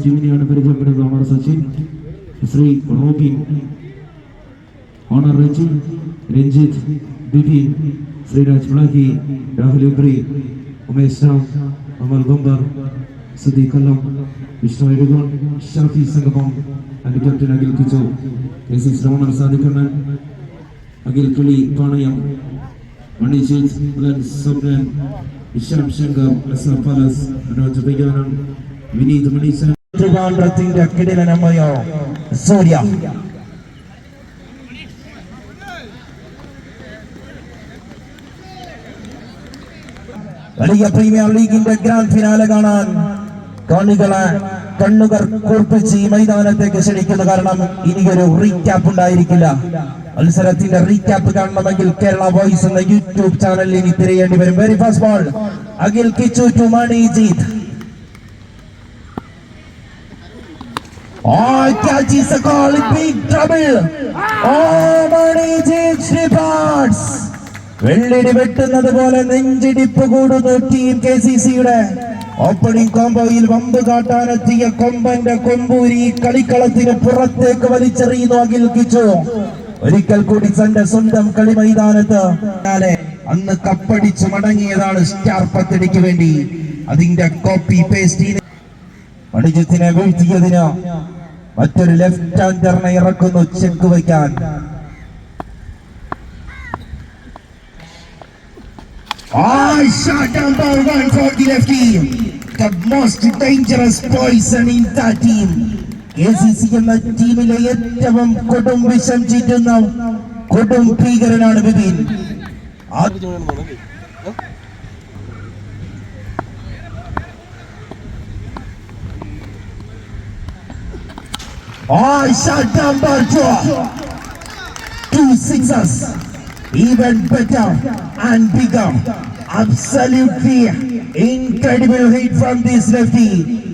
ടീമിനെയാണ് പരിചയപ്പെടുന്നത് owner Sachin Sree Robin owner Reji Ranjith Bibi Sreeraj മുളകി രാഹുൽ ഉബ്രി ഉമേഷ് രാം അമൽ ഗംബർ സുദീഖ് കല്ലം വിഷ്ണു എഴുകോൺ ഷാഫി സംഗമം ആൻഡ് ക്യാപ്റ്റൻ അഖിൽ കിച്ചോ കെ സി ശ്രവണർ സാധിക്കണ്ണൻ അഖിൽ കിളി പാണയം ലെൻസ് സബ്രൻ ഇഷാം ശങ്കർ എസ് മനോജ് വിജ്ഞാനം വിനീത് മണീസൻ ട്രിവാൻഡ്രത്തിന്റെ കിടിലനമയോ സൂര്യ വലിയ പ്രീമിയർ ലീഗിന്റെ ഗ്രാൻഡ് ഫിനാലെ കാണാൻ കാണികളെ കണ്ണുകൾ കുർപ്പിച്ച് ഈ മൈതാനത്തേക്ക് ക്ഷണിക്കുന്ന കാരണം ഇനിയൊരു റീക്യാപ്പ് ഉണ്ടായിരിക്കില്ല. മത്സരത്തിന്റെ റീക്യാപ്പ് കാണണമെങ്കിൽ കേരള വോയിസ് എന്ന യൂട്യൂബ് ചാനലിൽ ഇനി തിരയേണ്ടി വരും. Very first ball Akhil Kichu to Manijith. വെള്ളിടി വെട്ടുന്നത് പോലെ നെഞ്ചിടിപ്പ് കൂടുന്നു ടീം കെ സി സിയുടെ ഓപ്പണിംഗ് കോംബോയിൽ വമ്പ് കാട്ടാനെത്തിയ കൊമ്പന്റെ കൊമ്പൂരി കളിക്കളത്തിന് പുറത്തേക്ക് വലിച്ചെറിയുന്നു അഖിൽ കിച്ചു. ഒരിക്കൽ കൂടി തന്റെ സ്വന്തം കളി മൈതാനത്ത് അന്ന് കപ്പടിച്ച് മടങ്ങിയതാണ് സ്റ്റാർ വേണ്ടി അതിന്റെ കോപ്പി പേസ്റ്റ് മണിജിത്തിനെ വീഴ്ത്തിയതിന് മറ്റൊരു ലെഫ്റ്റ് ഹാൻഡറിനെ ഇറക്കുന്നു ചെക്ക് വയ്ക്കാൻ I shot number one for the lefty. The most dangerous poison in that team. KCC എന്ന ടീമിലെ ഏറ്റവും കൊടും വിഷം ചീറ്റുന്ന കൊടും ഭീകരനാണ് Vipin Oh. Two sixes. Even better and bigger. Absolutely incredible hit from this lefty.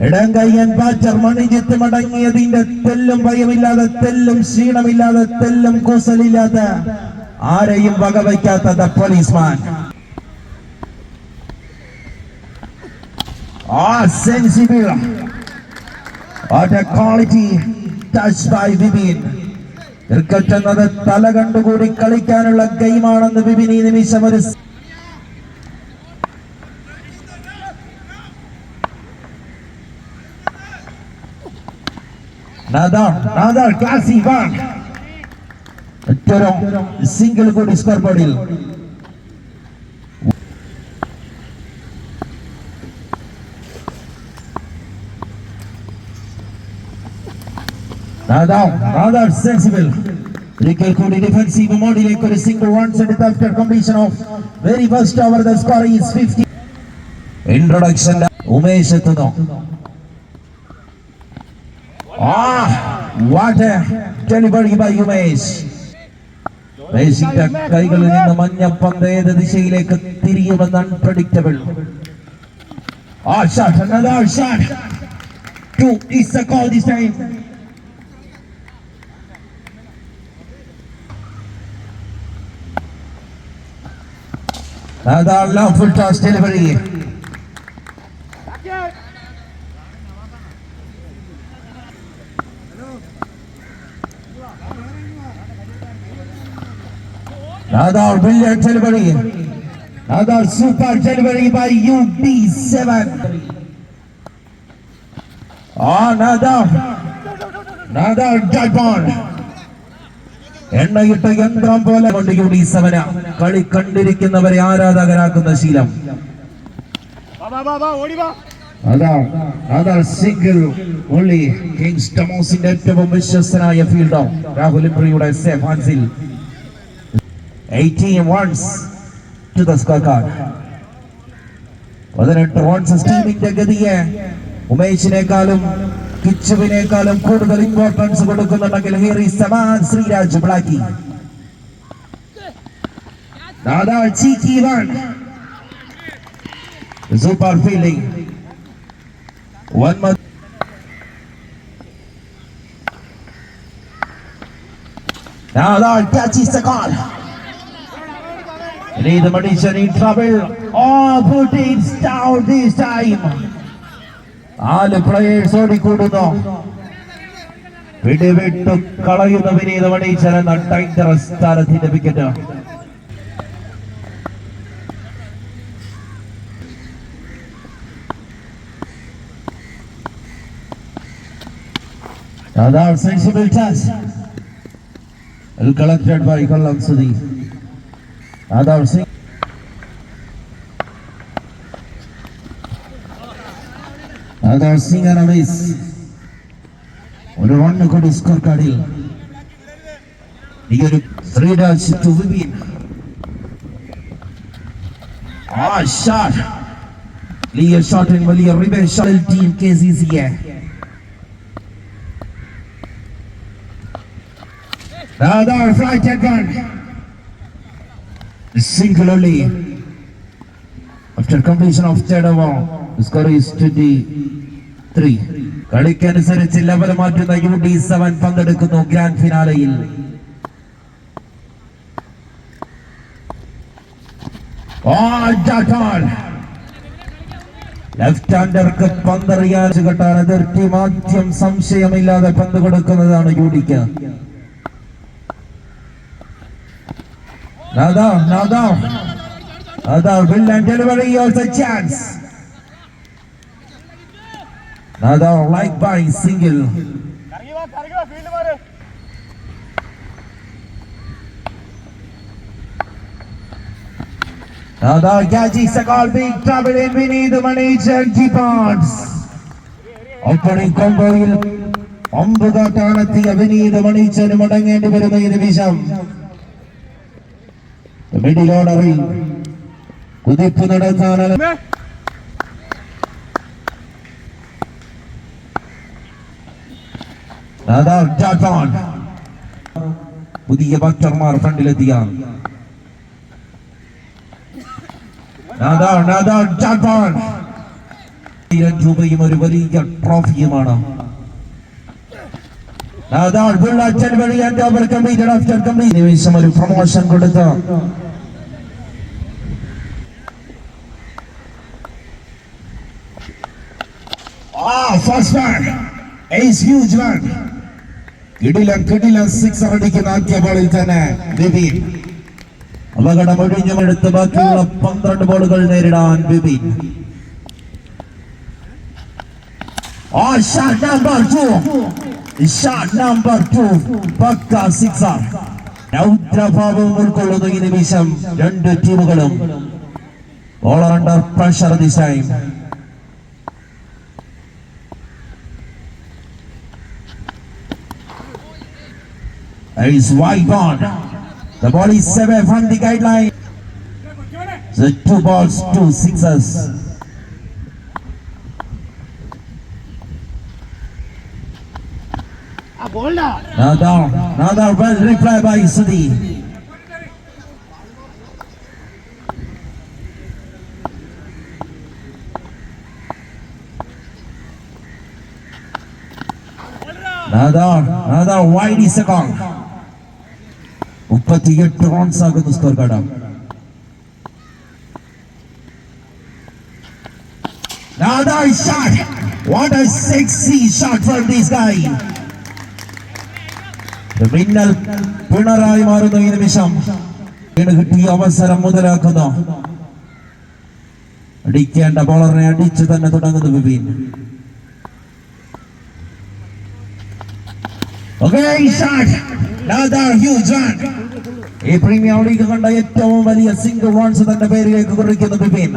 ഇടങ്കയ്യൻ മണി മണിജിത്ത് മടങ്ങിയതിന്റെ തെല്ലും ഭയമില്ലാതെ തെല്ലും ക്ഷീണമില്ലാതെ തെല്ലും കൂസലില്ലാതെ ആരെയും വകവയ്ക്കാത്ത പോലീസ്മാൻ ആ sensible What a quality. Cricket എന്നത് തല കണ്ടുകൂടി കളിക്കാനുള്ള ഗെയിമാണെന്ന് വിപിൻ ഈ നിമിഷം ഒരു സ്- നാദാർ, നാദാർ, classy one. മറ്റൊരു സിംഗിൾ കൂടി സ്കോർ ബോർഡിൽ നാദാർ, നാദാർ sensible. ഒരിക്കൽ കൂടി ഡിഫൻസീവ് മോഡിലേക്ക് ഒരു സിംഗിൾ റൺസ് എടുത്ത് after completion of very first over the score is 50 introduction Umesh എത്തുന്നു ആ what a delivery by Umesh ഉമേഷിന്റെ കൈകളിൽ നിന്ന് മഞ്ഞപ്പന്ത് ഏത് ദിശയിലേക്ക് തിരിയുമെന്ന് അൺപ്രഡിക്റ്റബിൾ ആ shot another shot two is the call this time. Another lawful toss delivery. Another brilliant delivery. Another super delivery by UB7. Another. Another Jaipon. എണ്ണയിട്ട യന്ത്രം പോലെ കൊണ്ട് യു ഡി സെവന കളി കണ്ടിരിക്കുന്നവരെ ആരാധകരാക്കുന്ന ശീലം അതാ അതാ സിംഗിൾ ഒള്ളി കിങ്സ് ടമോസിന്റെ ഏറ്റവും വിശ്വസ്തനായ ഫീൽഡർ രാഹുൽ ഇബ്രിയുടെ സേഫ് ഹാൻസിൽ 18 runs to the scorecard. പതിനെട്ട് റൺസ് ടീമിന്റെ ഗതിയെ ഉമേഷിനേക്കാളും കിച്ചുവിനേക്കാളും കൂടുതൽ ഇമ്പോർട്ടൻസ് കൊടുക്കുന്നുണ്ടെങ്കിൽ ഹിയർ ഈസ് സമാൻ Sreeraj ബ്ലാക്കി Dada cheeky one super feeling one month Now Lord catches the call. Neither magician in trouble. Oh, put it down this time. നാല് പ്ലേയേഴ്സ് ഓടിക്കൂടുന്നു പിടിവിട്ടു കളയുന്ന വിനീത മണീച്ചൻ എന്ന dangerous സ്ഥാനത്തിന്റെ wicket sensible touch. Well collected by Kollam Sudhi. Another sing. Another singer miss. ഒരു run കൂടി score കാർഡിൽ ഈ ഒരു ഡാഷ് ടു ആ ഷോട്ട് വലിയ ഷോട്ടിന് വലിയ റിബൻ ഷോട്ടിൽ team K C C A flight at one. Single only. After completion of third over, the score is 23. കളിക്കനുസരിച്ച് ലെവൽ മാറ്റുന്ന യു ഡി സെവൻ പങ്കെടുക്കുന്നു ഗ്രാൻഡ് ഫിനാലയിൽ ലെഫ്റ്റ് ഹാൻഡർക്ക് പന്തെറിയാൻ കെട്ടാൻ ടീം ആദ്യം സംശയമില്ലാതെ പന്ത് കൊടുക്കുന്നതാണ് യു ഡിക്ക് Now down. Now will and delivery of the chance. Down, like by single. down, catches the call, big trouble in Vinny, the manager, G-Pods. Opening കോംബോയിൽ ഒമ്പതാട്ടാണെത്തിയ Vineeth മണിച്ചന് മടങ്ങേണ്ടി വരുന്ന ഈ നിമിഷം മിഡിൽ ഓർഡറിൽ കുതിപ്പ് നടത്താൻ പുതിയ ബാറ്റർമാർ ഫ്രണ്ടിലെത്തിയ. രൂപയും ഒരു വലിയ ട്രോഫിയുമാണ് നാദാ ബുള്ളറ്റ് വഴി എന്റെ ഓവർ കമ്പനി ആഫ്റ്റർ നിമിഷം ഒരു പ്രൊമോഷൻ കൊടുത്ത. Ah, first one. Ace huge one. കിടിലം സിക്സർ അടിക്കുന്ന ആദ്യ ബോളിൽ തന്നെ ബിബിൻ അപകടം ഒഴിഞ്ഞെടുത്ത് ബാക്കിയുള്ള പന്ത്രണ്ട് ബോളുകൾ നേരിടാൻ ബിബിൻ ആ shot number shut number two പക്ക സിക്സർ രൗദ്രഭാവം ഉൾക്കൊള്ളുന്ന ഈ നിമിഷം രണ്ട് ടീമുകളും bowler under pressure this time is wide on. The ball is away from the guideline. The two balls, two sixes. ആ ബോൾഡാ Another, another well reply by Sudhi. Another, another wide is a gong. മുപ്പത്തിയെട്ട് runs ആകുന്നു score card Another shot. What a sexy shot from this guy. മിന്നൽ പിണറായി മാറുന്ന ഈ നിമിഷം കിട്ടിയ അവസരം മുതലാക്കുന്നു അടിക്കേണ്ട ബോളറിനെ അടിച്ചു തന്നെ തുടങ്ങുന്നു വിപിൻ. ഈ പ്രീമിയർ ലീഗ് കണ്ട ഏറ്റവും വലിയ സിംഗിൾ റൺസ് തന്റെ പേരിലേക്ക് കുറിക്കുന്ന Vipin.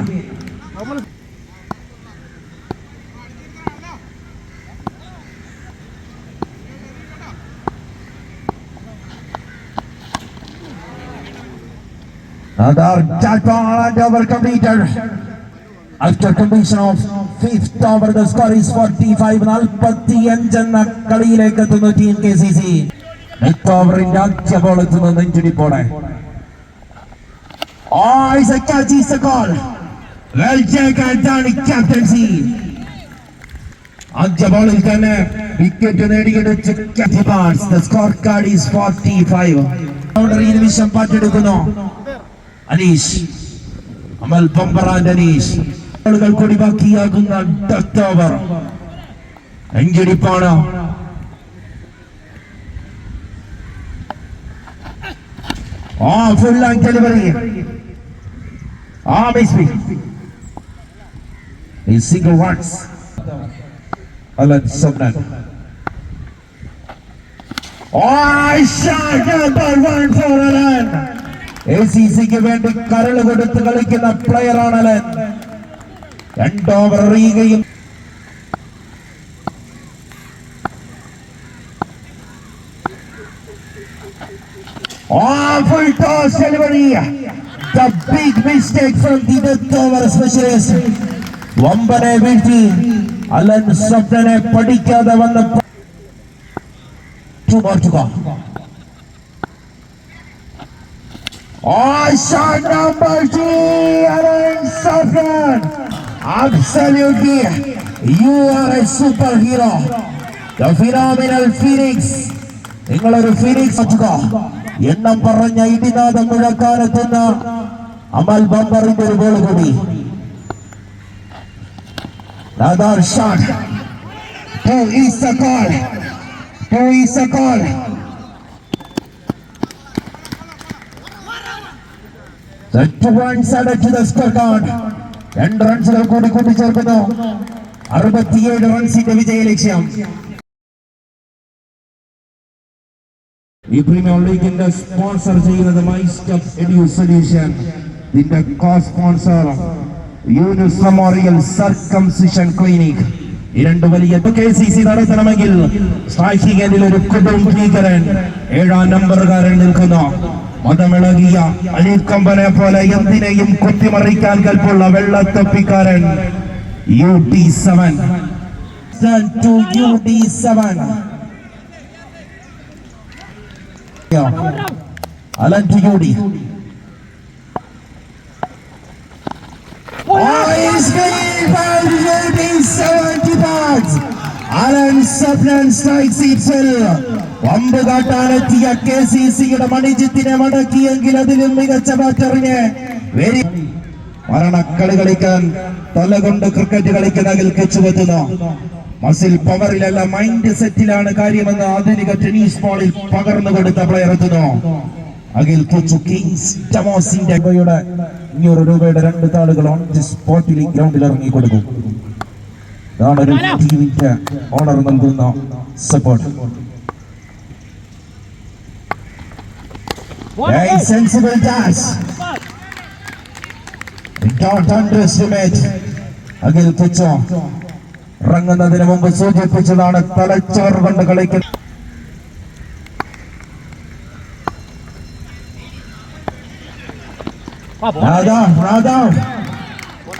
Another jackpot and over completed. After completion of fifth over, the score is 45 45 എന്ന കളിയിലേക്ക് എത്തുന്നു team K C C fifth ഓവറിന്റെ ആദ്യ ബോൾ എത്തുന്നു നെഞ്ചിടിപ്പോടെ Oh, it's a catch, it's a goal. Well taken, Danny captaincy. അഞ്ച് ബോളിൽ തന്നെ wicket നേടിയെടുത്ത് score card is forty five നിമിഷം പാറ്റെടുക്കുന്നു അനീഷ് അമൽ പമ്പറാൻ അനീഷ് ആളുകൾ കൂടി ബാക്കിയാകുന്ന ഡെത്ത് ഓവർ. എഞ്ചിടിപ്പാണ് ആ ഫുൾ ആൻഡ് ഡെലിവറി ആ മിസ് ഈ സിംഗിൾ വൺസ് അലൻ സബ്നൻ Oh, shot number one for Alan. ACC-ക്ക് വേണ്ടി കരൾ കൊടുത്ത് കളിക്കുന്ന പ്ലെയറാണ് അലൻ രണ്ട് ഓവർ എറിയുകയും Oh, full toss delivery. The big mistake from the death over specialist. വമ്പനെ വീഴ്ത്തി അലൻ സ്വപ്നനെ പഠിക്കാതെ വന്ന മാറ്റുക Oh, shot number three, Alan Safran. Absolutely, you are a superhero. The phenomenal Phoenix. നിങ്ങളൊരു ഫിനിക്സ് മാറ്റുക എണ്ണം പറഞ്ഞ ഇടിനാഥം മുഴക്കാനെത്തുന്ന അമൽ ബമ്പറിന്റെ ഒരു ഗോൾ കൂടി Another shot. Two is the call. Two is the call. The points the scorecard. രണ്ട് റൺസുകൾ കൂടി കൂട്ടിച്ചേർക്കുന്നു. അറുപത്തിയേഴ് റൺസിന്റെ വിജയ ലക്ഷ്യം. ഈ പ്രീമിയർ ലീഗിന്റെ സ്പോൺസർ ചെയ്യുന്നത് മൈ സ്റ്റഫ് എഡ്യൂ സൊല്യൂഷൻ ഇതിന്റെ co sponsor Younis memorial circumcision clinic. ഈ രണ്ട് വലിയ കെ സി സി നടത്തണമെങ്കിൽ ഒരു കൊടും ഭീകരൻ ഏഴാം നമ്പറുകാരൻ നിൽക്കുന്നു. മതമിളകിയ അഴിക്കമ്പനെ പോലെ എന്തിനേയും കുത്തിമറിക്കാൻ കൽപ്പുള്ള വെള്ളത്തൊപ്പിക്കാരൻ U T seven. U T seven. Alan to U D. Uniting 70 points. വമ്പ് കാട്ടാനെത്തിയ കെ സി സിയുടെ മണിജിത്തിനെ മടക്കിയെങ്കിൽ അതിലും മികച്ച ബാറ്ററിനെ. വെരി മരണക്കളി കളിക്കാൻ തലകൊണ്ട് ക്രിക്കറ്റ് കളിക്കുന്ന കളിക്കുന്നതിൽ വെക്കുന്നു മസിൽ പവറിലല്ല മൈൻഡ് സെറ്റിലാണ് കാര്യമെന്ന് ആധുനിക ടെന്നീസ് ബോളിൽ പകർന്നു കൊടുത്ത പ്ലെയർ എത്തുന്നു. അഖിൽ കൊച്ചു കിങ്സ് ടമോസിന്റെ രൂപയുടെ അഞ്ഞൂറ് രൂപയുടെ രണ്ട് താളുകൾ ഓൺ ദി സ്പോട്ടിൽ ഗ്രൗണ്ടിൽ ഇറങ്ങി കൊടുക്കും. ഇതാണ് ഒരു ടീമിന്റെ ഓണർ നൽകുന്ന support A sensible dash. Don't underestimate Akhil കൊച്ചോ ഇറങ്ങുന്നതിന് മുമ്പ് സൂചിപ്പിച്ചതാണ് തലച്ചോറ് കൊണ്ട് കളിക്കുന്നത് Radha, Radha.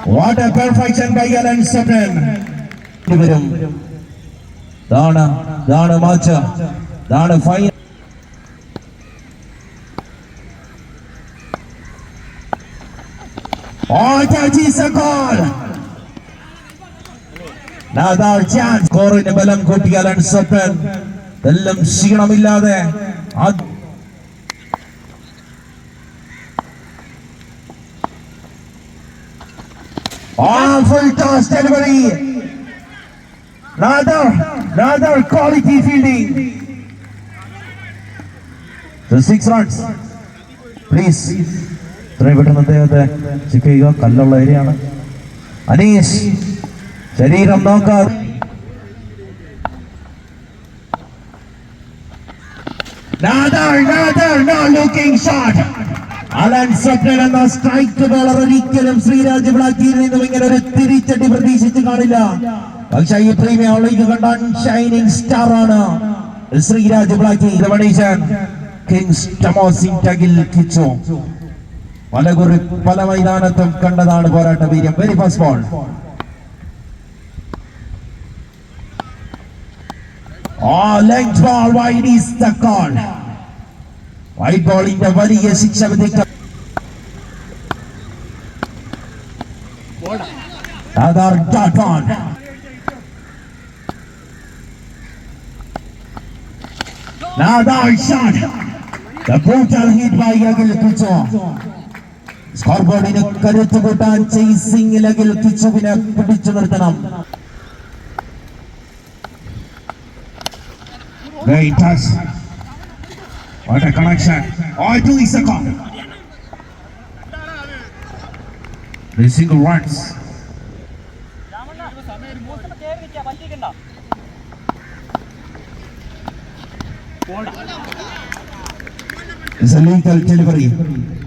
What a perfection by Alan Sutton. ഇവരും ഇതാണ് ഇതാണ് മാച്ച് ഇതാണ് fine Oh, that is a goal. Another chance. സ്കോറിന് ബലം കൂട്ടിയ അലൻ സപ്പൻ എല്ലാം ക്ഷീണമില്ലാതെ Oh, full toss delivery. Another, another quality fielding. The six runs. Please. ഇത്രയും പെട്ടെന്ന് അദ്ദേഹത്തെ ചിക്കുക കല്ലുള്ള ഏരിയാണ് അനീഷ് ശരീരം നോക്കാതെ. അലൻ എന്ന സ്ട്രൈക്ക് ബോളർ ശ്രീരാജ് തിരിച്ചടി പ്രതീക്ഷിച്ച് കാണില്ല. പക്ഷേ ഈ പ്രീമിയർ ലീഗ് കണ്ട ഷൈനിങ് സ്റ്റാർ ആണ്. ശ്രീരാജ് ബ്ലാക്കി കിങ്സ് ടമോസിൻ ടഗിൽ പലകുറി പല മൈതാനത്തും കണ്ടതാണ് പോരാട്ട വീര്യം very first ball Oh, length ball wide is the call. Wide ബോളിന്റെ വലിയ ശിക്ഷ വിധിക്ക Another dot on. Another shot. The brutal hit by Yagil Kucho. Score കരുത്തു കൂട്ടാൻ ചേസിംഗ് ലഗിൽ കിച്ചുവിനെ പിടിച്ചു നിർത്തണം Great touch. What a connection. All two is a con. The single runs. It's a lethal delivery.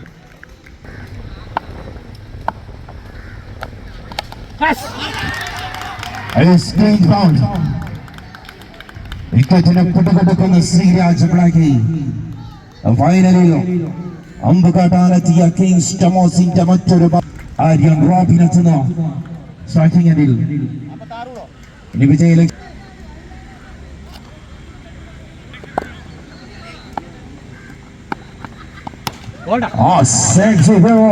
വിക്കറ്റിന് പിടികൊടുക്കുന്ന ശ്രീരാജ് ബ്ലാക്കി ഫൈനലിൽ അമ്പ് കാട്ടാനെത്തിയ കിങ്സ് ടമോസിന്റെ മറ്റൊരു Aryan Robin എത്തുന്നു striking എൻഡിൽ ഇനി ഗോൾഡാ Oh, Sergio Hero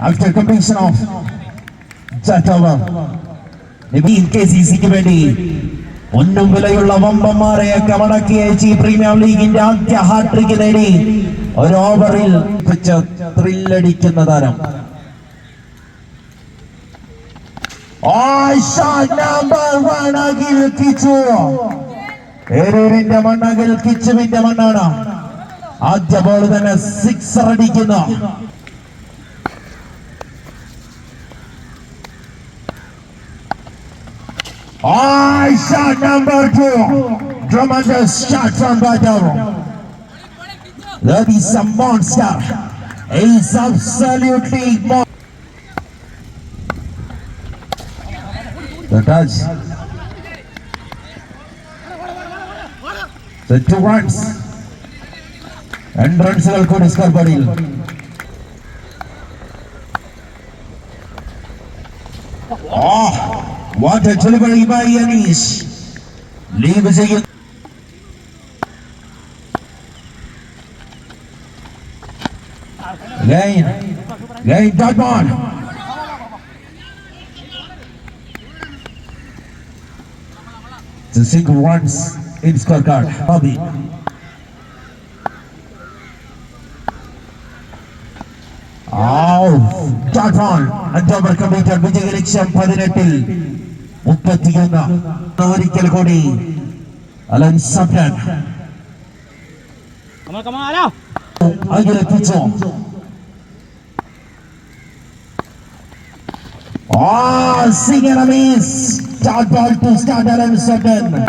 after completion of C സിക്ക് വേണ്ടി ഒന്നും വിലയുള്ള വമ്പന്മാരെ മടക്കി ജി പ്രീമിയർ ലീഗിന്റെ ആദ്യ ഹാട്രിക്ക് നേടി ഒരു ഓവറിൽ ത്രില്ലടിക്കുന്ന താരം. മണ്ണകിൽ കിച്ചുവിന്റെ മണ്ണാണ്. ആദ്യ ബോൾ തന്നെ സിക്സർ അടിക്കുന്ന. I shot number two. Drum and shot from Badaro. That is a monster. He's absolutely monster. The touch. The two runs. And runs will go to Scarborough. Oh! A delivery by Aneesh leave ചെയ്യുന്നു Again, again, dot ball. The single runs in scorecard. Bobby. Dot ball അഞ്ചോവർ കമ്പ്ലീറ്റഡ് വിജയ ലക്ഷ്യം പതിനെട്ടിൽ മുപ്പത്തിയൊന്ന് ഒരിക്കൽ കൂടി Allen സപ്രൻ കമാ കമാ ആലോ അഖിലെത്തിച്ചു Ah, sing and a miss. Dot ball to start Alan Sutton.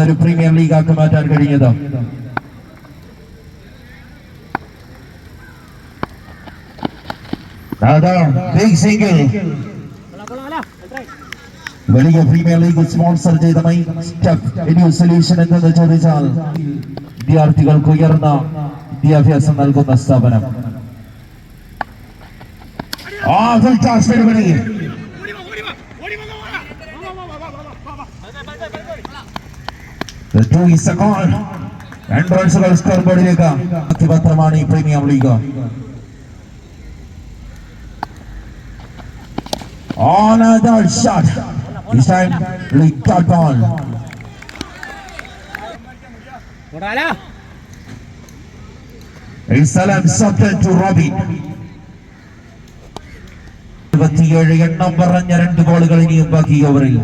ഒരു പ്രീമിയർ ലീഗ് ആക്കി മാറ്റാൻ കഴിഞ്ഞത് ബിഗ് സിംഗിൾ കൊള്ളാ കൊള്ളാ ആലോ എത്രയായി വലിയ പ്രീമിയർ ലീഗ് സ്പോൺസർ ചെയ്ത മൈ സ്റ്റഫ് എഡ്യൂ സൊല്യൂഷൻ എന്തെന്ന് ചോദിച്ചാൽ വിദ്യാർത്ഥികൾക്ക് ഉയർന്ന വിദ്യാഭ്യാസം നൽകുന്ന സ്ഥാപനം. ആ ഫുൾ ടോസ് പരിപാടി The two is a goal. രണ്ട് റൺസുകൾ സ്കോർ ബോർഡിലേക്ക് പത്രമാണ് ഈ premium league On another shot. This time, got ball. salam something to Robin. ഇരുപത്തിയേഴ് എണ്ണം പറഞ്ഞ രണ്ട് ബോളുകൾ ഇനിയും ബാക്കി ഓവറിൽ.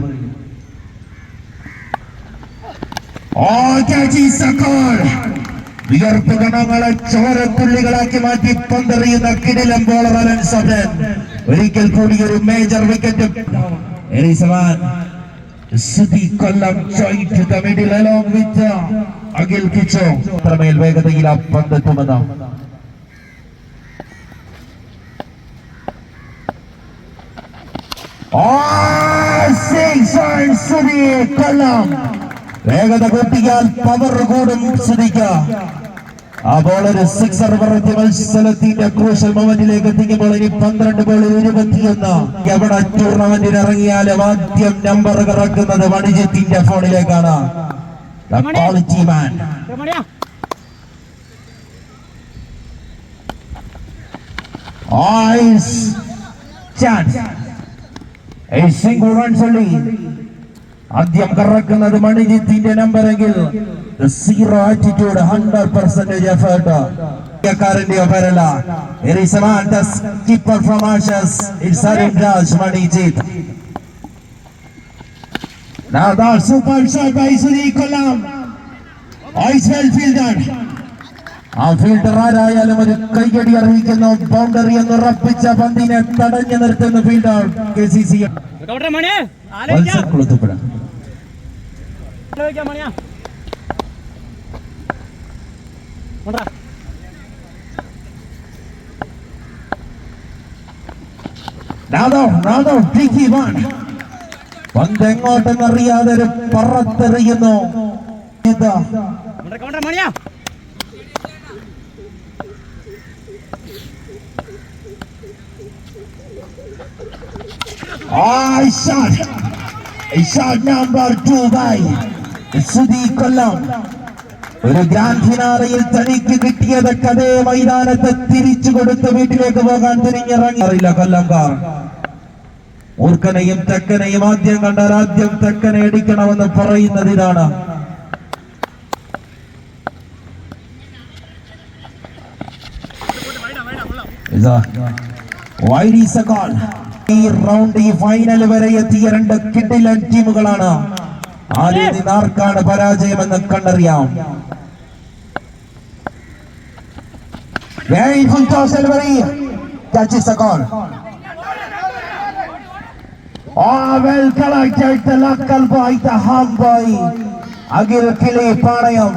വിയർപ്പ് കണങ്ങളെ ചോരത്തുള്ളികളാക്കി മാറ്റി പന്തെറിയുന്ന കിടിലം ബോളർ അലൻ സബൻ ഒരിക്കൽ കൂടി ഒരു major wicket Sudhi Kollam joined to middle middle with Akhil കിച്ചോ. അത്രമേൽ വേഗതയിൽ ആ പന്തെത്തുമെന്ന് കൊല്ലം. വേഗത കൂട്ടിയാൽ പവർ കൂടും സുധിക്ക്. ബോൾ ഒരു സിക്സർ പറഞ്ഞ് മത്സരത്തിന്റെ ക്രൂശൽ മൊമെന്റിലേക്ക് എത്തിക്കുമ്പോൾ ഇനി പന്ത്രണ്ട് ബോളിൽ ഇരുപത്തിയൊന്ന് എവിടെ ടൂർണമെന്റിന് ഇറങ്ങിയാലും ആദ്യം നമ്പർ ഇറക്കുന്നത് വണിജ്യത്തിന്റെ ഫോണിലേക്കാണ്. മണിയാ Eyes chance. A single runs only. ആദ്യം കറക്കുന്നത് മണിജിത്തിന്റെ നമ്പറെങ്കിൽ zero attitude hundred percentage effort ഒപ്പരല്ല. Super shot by Kolam. Well fielded. ആ ഫീൽഡർ ആരായാലും ഒരു കൈയടി അറിയിക്കുന്നു ബൗണ്ടറി എന്ന് ഉറപ്പിച്ച പന്തിനെ തടഞ്ഞു നിർത്തുന്ന ഫീൽഡാണ് കെ സി സി കുളത്തുപുഴ ആലോചിക്കാം മണിയാ കൊണ്ടാ. ഒരു പറത്തെറിയുന്നു. ഇതാ. മണിയാ I shot. Shot number two by. Sudhi കൊല്ലം ഒരു ഫിനാലയിൽ തനിക്ക് കിട്ടിയതൊക്കെ അതേ മൈതാനത്തെ തിരിച്ചു കൊടുത്ത് വീട്ടിലേക്ക് പോകാൻ തിരിഞ്ഞിറങ്ങി. അറിയില്ല കൊല്ലംകാർ. മൂർഖനെയും തെക്കനെയും ആദ്യം കണ്ടാൽ ആദ്യം തെക്കനെ അടിക്കണമെന്ന് പറയുന്നത് ഇതാണ്. ഈ റൗണ്ട് ഈ ഫൈനൽ വരെ എത്തിയ രണ്ട് കിഡിലൻ ടീമുകളാണ്. ആദ്യം നിന്ന് ആർക്കാണ് പരാജയമെന്ന് കണ്ടറിയാം Very full toss delivery. Catches the call. Oh, well collected. The local boy, the hum boy. Agil Kili Panayam.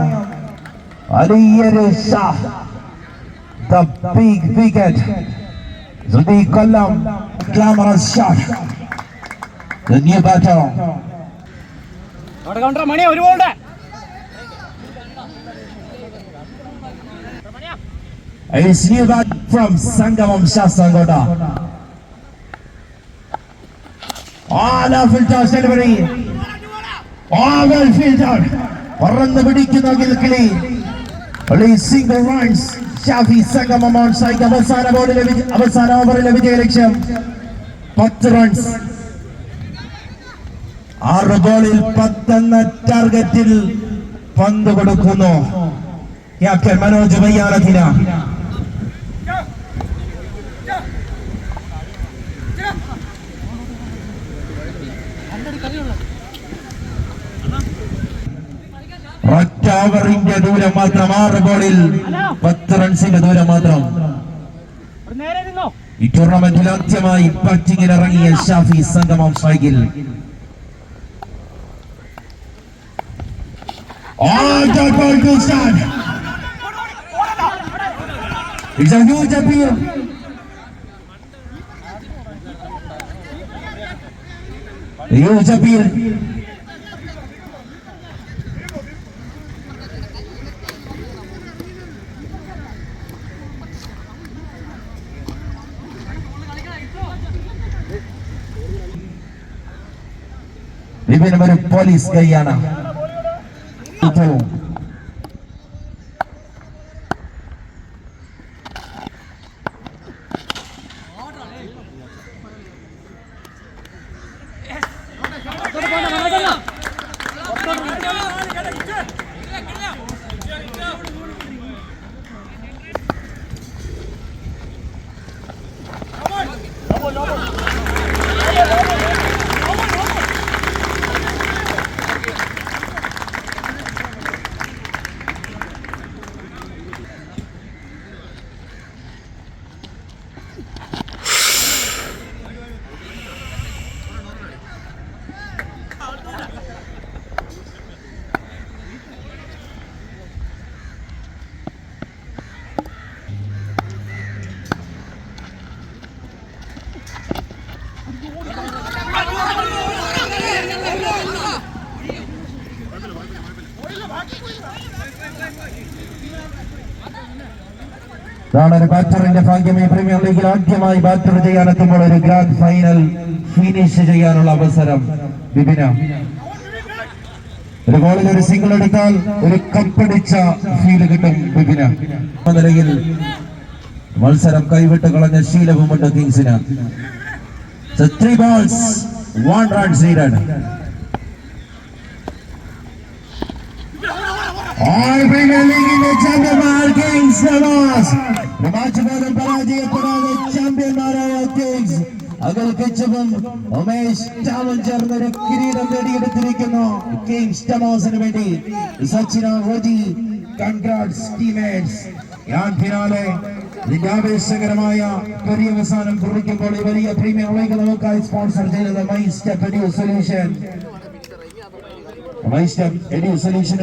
Aliyere Shah. The big wicket. Zudi Kollam, glamorous shot. The new batter. അവിടെ കൊണ്ടാ മണി ഒരു ബോളുണ്ട് It's new bat from Sangamam Shasangota. All are toss delivery. All well filtered. പറന്ന് പിടിക്കുന്ന കിൽക്കിളി only single runs Shafi സംഗമം on side അവസാന ബോളിലെ അവസാന ഓവറിലെ വിജയ ലക്ഷ്യം പത്ത് റൺസ് ആറ് ബോളിൽ പത്തെന്ന ടാർഗറ്റിൽ പന്ത് കൊടുക്കുന്നു. ക്യാപ്റ്റൻ മനോജ് വയ്യാറത്തിന ഒറ്റ ദൂരം മാത്രം ആറ് ബോളിൽ പത്ത് റൺസിന്റെ ദൂരം മാത്രം. ഈ ടൂർണമെന്റിൽ ആദ്യമായി ബാറ്റിംഗിൽ ഇറങ്ങിയ ഷാഫി സംഗമം സ്ട്രൈക്കിൽ Oh, don't go, to start. It's a huge appeal. Huge appeal. വിപിനും ഒരു പോലീസ് കൈയാണ് Então, ഭാഗ്യമേ പ്രീമിയർ ലീഗിൽ ആദ്യമായി ബാറ്റർ ചെയ്യാനെത്തുമ്പോൾ ഒരു ഗ്രാൻഡ് ഫൈനൽ ഫിനിഷ് ചെയ്യാനുള്ള അവസരം വിപിന. ഒരു ഗോളിൽ ഒരു സിംഗിൾ എടുത്താൽ ഒരു കപ്പടിച്ച ഫീൽ കിട്ടും വിപിന. നിലയിൽ മത്സരം കൈവിട്ട് കളഞ്ഞ ശീലവുമുണ്ട് കിങ്സിന്. ത്രീ ബോൾസ് വൺ റൺ സീരൺ All bring league in the Kings പോലും പരാജയപ്പെടാതെ ചാമ്പ്യന്മാരായ കിങ്സ് അകൽക്കിച്ചവും ഉമേഷ് ടാവും ചേർന്ന് ഒരു കിരീടം നേടിയെടുത്തിരിക്കുന്നു. കിങ്സ് ടമോസിന് വേണ്ടി സച്ചിന റോജി കൺഗ്രാറ്റ്സ് ടീമേറ്റ്സ് ഞാൻ ഫിനാലെ ഇതിന്റെ ആവേശകരമായ പര്യവസാനം കുറിക്കുമ്പോൾ ഈ വലിയ പ്രീമിയർ ലീഗ് നമുക്കായി സ്പോൺസർ ചെയ്തത് My Step Edu Solution My Step Edu Solution